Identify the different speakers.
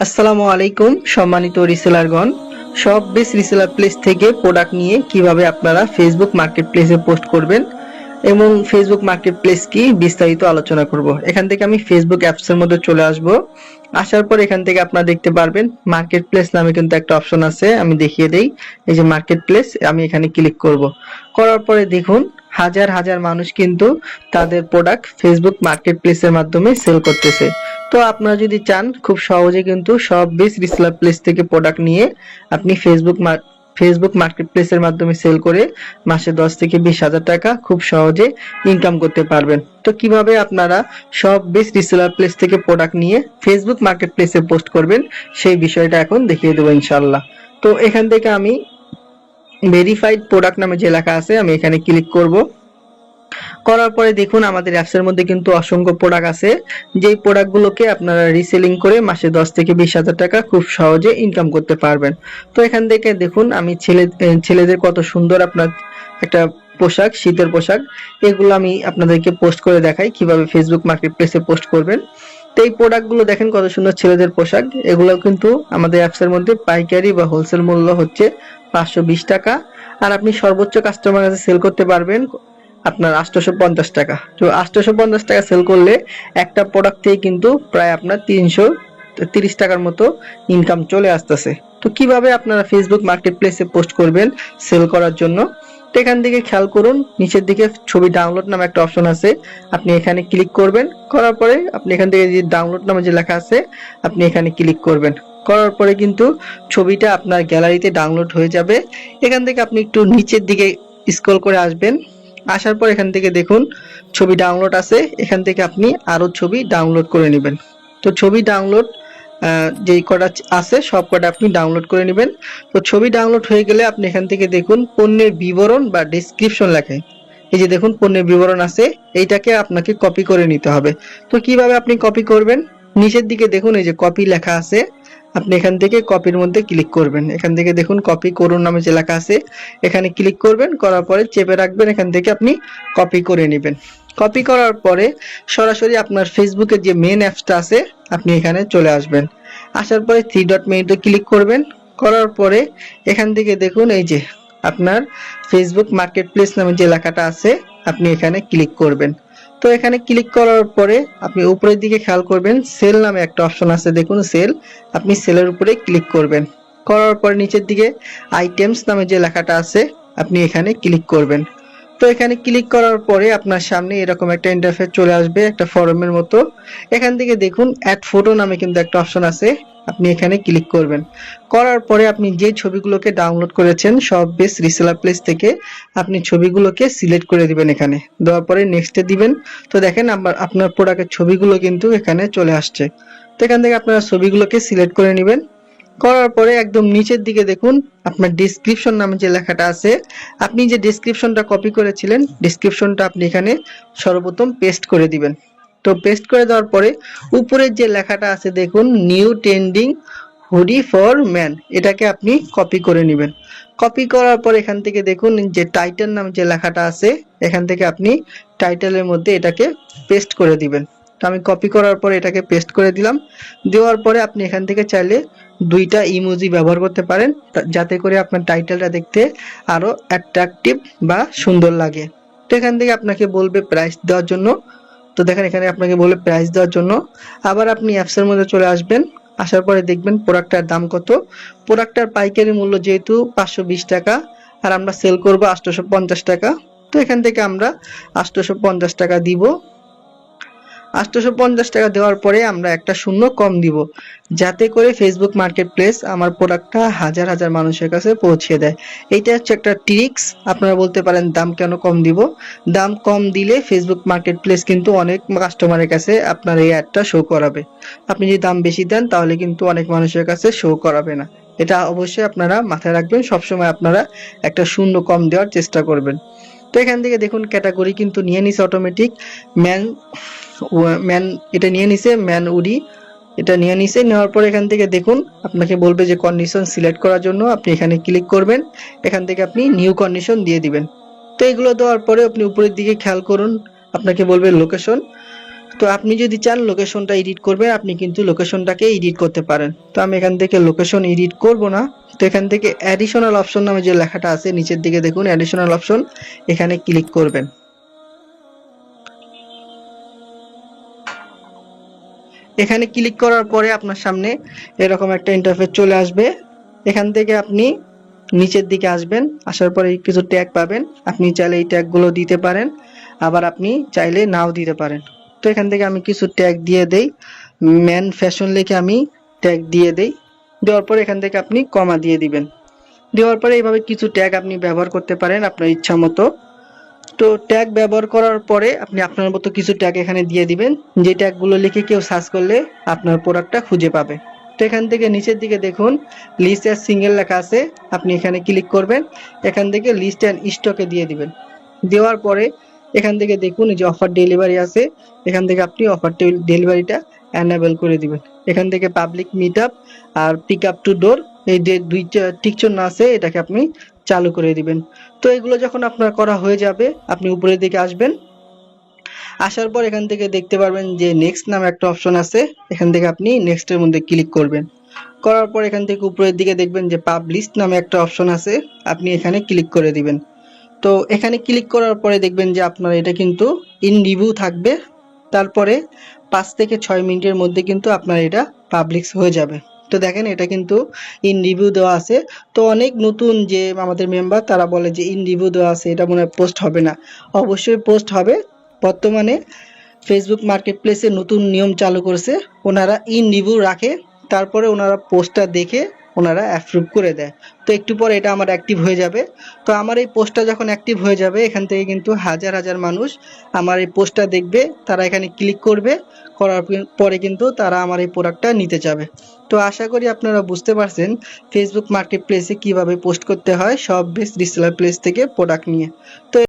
Speaker 1: আসসালামু আলাইকুম, সম্মানিত রিসেলারগণ সব বেস রিসেলার প্লেস থেকে প্রোডাক্ট নিয়ে কীভাবে আপনারা ফেসবুক মার্কেট প্লেসে পোস্ট করবেন এবং ফেসবুক মার্কেট প্লেস কি বিস্তারিত আলোচনা করব। এখান থেকে আমি ফেসবুক অ্যাপসের মধ্যে চলে আসব। আসার পর এখান থেকে আপনারা দেখতে পারবেন মার্কেট প্লেস নামে কিন্তু একটা অপশন আছে, আমি দেখিয়ে দেই। এই যে মার্কেট প্লেস আমি এখানে ক্লিক করব। করার পরে দেখুন, হাজার হাজার মানুষ কিন্তু তাদের প্রোডাক্ট ফেসবুক মার্কেট প্লেসের মাধ্যমে সেল করতেছে। তো আপনারা যদি চান, খুব সহজে কিন্তু সব বেস রিসেলার প্লেস থেকে প্রোডাক্ট নিয়ে আপনি ফেসবুক ফেসবুক মার্কেট প্লেসের মাধ্যমে সেল করে মাসে দশ থেকে বিশ হাজার টাকা খুব সহজে ইনকাম করতে পারবেন। তো কীভাবে আপনারা সব বেস রিসেলার প্লেস থেকে প্রোডাক্ট নিয়ে ফেসবুক মার্কেট প্লেসে পোস্ট করবেন, সেই বিষয়টা এখন দেখিয়ে দেবো ইনশাল্লাহ তো এখান থেকে আমি ভেরিফাইড প্রোডাক্ট নামে যে লেখা আছে, আমি এখানে ক্লিক করব। করার পরে দেখুন আমাদের অ্যাপসের মধ্যে কিন্তু অসংখ্য প্রোডাক্ট আছে। যেই প্রোডাক্টগুলোকে আপনারা রিসেলিং করে মাসে দশ থেকে বিশ হাজার টাকা খুব সহজে ইনকাম করতে পারবেন। তো এখান থেকে দেখুন, আমি ছেলে ছেলেদের কত সুন্দর আপনার একটা পোশাক, শীতের পোশাক। এগুলো আমি আপনাদেরকে পোস্ট করে দেখাই, কীভাবে ফেসবুক মার্কেট প্লেসে পোস্ট করবেন। তো এই প্রোডাক্টগুলো দেখেন কত সুন্দর ছেলেদের পোশাক। এগুলো কিন্তু আমাদের অ্যাপসের মধ্যে পাইকারি বা হোলসেল মূল্য হচ্ছে পাঁচশো বিশ টাকা। আর আপনি সর্বোচ্চ কাস্টমার কাছে সেল করতে পারবেন আপনার আটশোশো পঞ্চাশ টাকা। তো আটশোশো পঞ্চাশ টাকা সেল করলে একটা প্রোডাক্ট থেকে কিন্তু প্রায় আপনার তিনশো তিরিশ টাকার মতো ইনকাম চলে আসতেছে। তো কীভাবে আপনারা ফেসবুক মার্কেট প্লেসে পোস্ট করবেন সেল করার জন্য? তো এখান থেকে খেয়াল করুন, নিচের দিকে ছবি ডাউনলোড নামে একটা অপশন আছে। আপনি এখানে ক্লিক করবেন, করার পরে আপনি এখান থেকে যে ডাউনলোড নামে যে লেখা আছে, আপনি এখানে ক্লিক করবেন। করার পরে কিন্তু ছবিটা আপনার গ্যালারিতে ডাউনলোড হয়ে যাবে। এখান থেকে আপনি একটু নিচের দিকে স্ক্রল করে আসবেন। আসার পর এখান থেকে দেখুন, ছবি ডাউনলোড আছে। এখান থেকে আপনি আরও ছবি ডাউনলোড করে নেবেন। তো ছবি ডাউনলোড যেই কটা আছে, সব কটা আপনি ডাউনলোড করে নেবেন। তো ছবি ডাউনলোড হয়ে গেলে আপনি এখান থেকে দেখুন, পণ্যের বিবরণ বা ডেসক্রিপশন লেখে। এই যে দেখুন, পণ্যের বিবরণ আছে। এইটাকে আপনাকে কপি করে নিতে হবে। তো কীভাবে আপনি কপি করবেন? নিচের দিকে দেখুন, এই যে কপি লেখা আছে। আপনি এখান থেকে কপির মধ্যে ক্লিক করবেন। এখান থেকে দেখুন কপি করুন নামে যে লেখা আছে, এখানে ক্লিক করবেন, করার পরে চেপে রাখবেন, এখান থেকে আপনি কপি করে নেবেন। কপি করার পরে সরাসরি আপনার ফেসবুকের যে মেন অ্যাপসটা আছে, আপনি এখানে চলে আসবেন। আসার পরে থ্রি ডট মেনুতে ক্লিক করবেন। করার পরে এখান থেকে দেখুন এই যে আপনার ফেসবুক মার্কেট প্লেস নামে যে লেখাটা আছে, আপনি এখানে ক্লিক করবেন। তো এখানে ক্লিক করার পরে আপনি উপরের দিকে খেয়াল করবেন সেল নামে একটা অপশন আছে, দেখুন সেল আপনি সেলের উপরে ক্লিক করবেন। করার পরে নিচের দিকে আইটেমস নামে যে লেখাটা আছে, আপনি এখানে ক্লিক করবেন। তো এখানে ক্লিক করার পরে আপনার সামনে এরকম একটা ইন্টারফেস চলে আসবে, একটা ফরমের মতো। এখান থেকে দেখুন অ্যাড ফটো নামে কিন্তু একটা অপশন আছে। আপনি এখানে ক্লিক করবেন। করার পরে আপনি যে ছবিগুলোকে ডাউনলোড করেছেন, সব বেস রিসেলার প্লেস থেকে আপনি ছবিগুলোকে সিলেক্ট করে দিবেন এখানে। দেওয়ার পরে নেক্সটে দিবেন। তো দেখেন, আমার, আপনার প্রোডাক্টের ছবিগুলো কিন্তু এখানে চলে আসছে। তো এখান থেকে আপনারা ছবিগুলোকে সিলেক্ট করে নেবেন। করার পরে একদম নিচের দিকে দেখুন, আপনার ডিসক্রিপশন নামে যে লেখাটা আছে। আপনি যে ডিসক্রিপশনটা কপি করেছিলেন ডিসক্রিপশনটা আপনি এখানে সর্বপ্রথম পেস্ট করে দিবেন। তো পেস্ট করে দেওয়ার পরে উপরের যে লেখাটা আছে দেখুন new trending hoodie for man এটাকে আপনি কপি করে নেবেন। কপি করার পর এখান থেকে দেখুন, যে টাইটেল নাম যে লেখাটা আছে, এখান থেকে আপনি টাইটেলের মধ্যে এটাকে পেস্ট করে দিবেন। তো আমি কপি করার পর এটাকে পেস্ট করে দিলাম। দেওয়ার পরে আপনি এখান থেকে চাইলে দুইটা ইমোজি ব্যবহার করতে পারেন যাতে করে আপনার টাইটেলটা দেখতে আরও অ্যাট্রাকটিভ বা সুন্দর লাগে। তো এখান থেকে আপনাকে বলবে প্রাইস দেওয়ার জন্য। তো দেখেন এখানে আপনাকে বলে প্রাইস দেওয়ার জন্য। আবার আপনি অ্যাপসের মধ্যে চলে আসবেন, আসার পরে দেখবেন প্রোডাক্টটার দাম কত। প্রোডাক্টটার পাইকারি মূল্য যেহেতু পাঁচশো বিশ টাকা, আর আমরা সেল করব আটশোশো পঞ্চাশ টাকা। তো এখান থেকে আমরা আটশোশো পঞ্চাশ টাকা দিব। আটশোশো পঞ্চাশ টাকা দেওয়ার পরে আমরা একটা শূন্য কম দিব, যাতে করে ফেসবুক মার্কেট প্লেস আমার প্রোডাক্টটা হাজার হাজার মানুষের কাছে পৌঁছে দেয়। এইটা হচ্ছে একটা ট্রিক্স আপনারা বলতে পারেন দাম কেন কম দিব? দাম কম দিলে ফেসবুক মার্কেট প্লেস কিন্তু অনেক কাস্টমারের কাছে আপনার এই অ্যাডটা শো করাবে। আপনি যদি দাম বেশি দেন, তাহলে কিন্তু অনেক মানুষের কাছে শো করাবে না। এটা অবশ্যই আপনারা মাথায় রাখবেন, সবসময় আপনারা একটা শূন্য কম দেওয়ার চেষ্টা করবেন। তো এখান থেকে দেখুন ক্যাটাগরি কিন্তু নিয়ে নিছে অটোমেটিক ম্যান ম্যান এটা নিয়ে নিছে, ম্যান উডি। এটা নিয়ে নিছে, নেওয়ার পর এখান থেকে দেখুন, আপনাকে বলবে যে কন্ডিশন সিলেক্ট করার জন্য আপনি এখানে ক্লিক করবেন। এখান থেকে আপনি নিউ কন্ডিশন দিয়ে দিবেন। তো এগুলো দেওয়ার পরে আপনি উপরের দিকে খেয়াল করুন, আপনাকে বলবে লোকেশন তো আপনি যদি চান লোকেশনটা এডিট করবেন, আপনি কিন্তু লোকেশনটাকে এডিট করতে পারেন। তো আমি এখান থেকে লোকেশন এডিট করব না। তো এখান থেকে অ্যাডিশনাল অপশন নামে যে লেখাটা আছে, নিচের দিকে দেখুন অ্যাডিশনাল অপশন এখানে ক্লিক করবেন। এখানে ক্লিক করার পরে আপনার সামনে এরকম একটা ইন্টারফেস চলে আসবে। এখান থেকে আপনি নিচের দিকে আসবেন, আসার পরে কিছু ট্যাগ পাবেন। আপনি চাইলে এই ট্যাগগুলো দিতে পারেন, আবার আপনি চাইলে নাও দিতে পারেন। তো এখান থেকে আমি কিছু ট্যাগ দিয়ে দেই। ম্যান ফ্যাশন লিখে আমি ট্যাগ দিয়ে দেই। দেওয়ার পরে এখান থেকে আপনি কমা দিয়ে দিবেন। দেওয়ার পরে এইভাবে কিছু ট্যাগ আপনি ব্যবহার করতে পারেন আপনার ইচ্ছা মতো। তো ট্যাগ ব্যবহার করার পরে আপনি আপনার মতো কিছু ট্যাগ এখানে দিয়ে দিবেন। যে ট্যাগগুলো লিখে কেউ সার্চ করলে আপনার প্রোডাক্টটা খুঁজে পাবে। তো এখান থেকে নিচের দিকে দেখুন লিস্ট অ্যান্ড সিঙ্গেল লেখা আছে। আপনি এখানে ক্লিক করবেন। এখান থেকে লিস্ট অ্যান্ড স্টকে দিয়ে দিবেন। দেওয়ার পরে এখান থেকে দেখুন, এই যে অফার ডেলিভারি আছে। এখান থেকে আপনি অফার ডেলিভারিটা অ্যানাবেল করে দিবেন। এখান থেকে পাবলিক মিট আর পিক আপ টু ডোর এই যে দুইটা টিক চিহ্ন আছে, এটাকে আপনি চালু করে দিবেন। তো এগুলো যখন আপনার করা হয়ে যাবে, আপনি উপরের দিকে আসবেন। আসার পর এখান থেকে দেখতে পারবেন যে নেক্সট নামে একটা অপশন আছে। এখান থেকে আপনি নেক্সটের মধ্যে ক্লিক করবেন। করার পর এখান থেকে উপরের দিকে দেখবেন যে পাবলিশ নামে একটা অপশন আছে। আপনি এখানে ক্লিক করে দিবেন। তো এখানে ক্লিক করার পরে দেখবেন যে আপনার এটা কিন্তু ইন রিভিউ থাকবে। তারপরে পাঁচ থেকে ছয় মিনিটের মধ্যে কিন্তু আপনার এটা পাবলিশ হয়ে যাবে। তো দেখেন এটা কিন্তু ইন রিভিউ দেওয়া আছে। তো অনেক নতুন যে আমাদের মেম্বার তারা বলে যে ইন রিভিউ দেওয়া আছে, এটা মনে হয় পোস্ট হবে না। অবশ্যই পোস্ট হবে। বর্তমানে ফেসবুক মার্কেট প্লেসে নতুন নিয়ম চালু করেছে। ওনারা ইন রিভিউ রাখে, তারপরে ওনারা পোস্টটা দেখে ওনারা অ্যাপ্রুভ করে দেয়। তো একটু পরে এটা আমার অ্যাক্টিভ হয়ে যাবে। তো আমার এই পোস্টটা যখন অ্যাক্টিভ হয়ে যাবে, এখান থেকে কিন্তু হাজার হাজার মানুষ আমার এই পোস্টটা দেখবে, তারা এখানে ক্লিক করবে, করার পরে কিন্তু তারা আমার এই প্রোডাক্টটা নিতে যাবে। তো আশা করি আপনারা বুঝতে পারছেন ফেসবুক মার্কেট প্লেসে কীভাবে পোস্ট করতে হয়, সব বেস্ট রিসেলার প্লেস থেকে প্রোডাক্ট নিয়ে। তো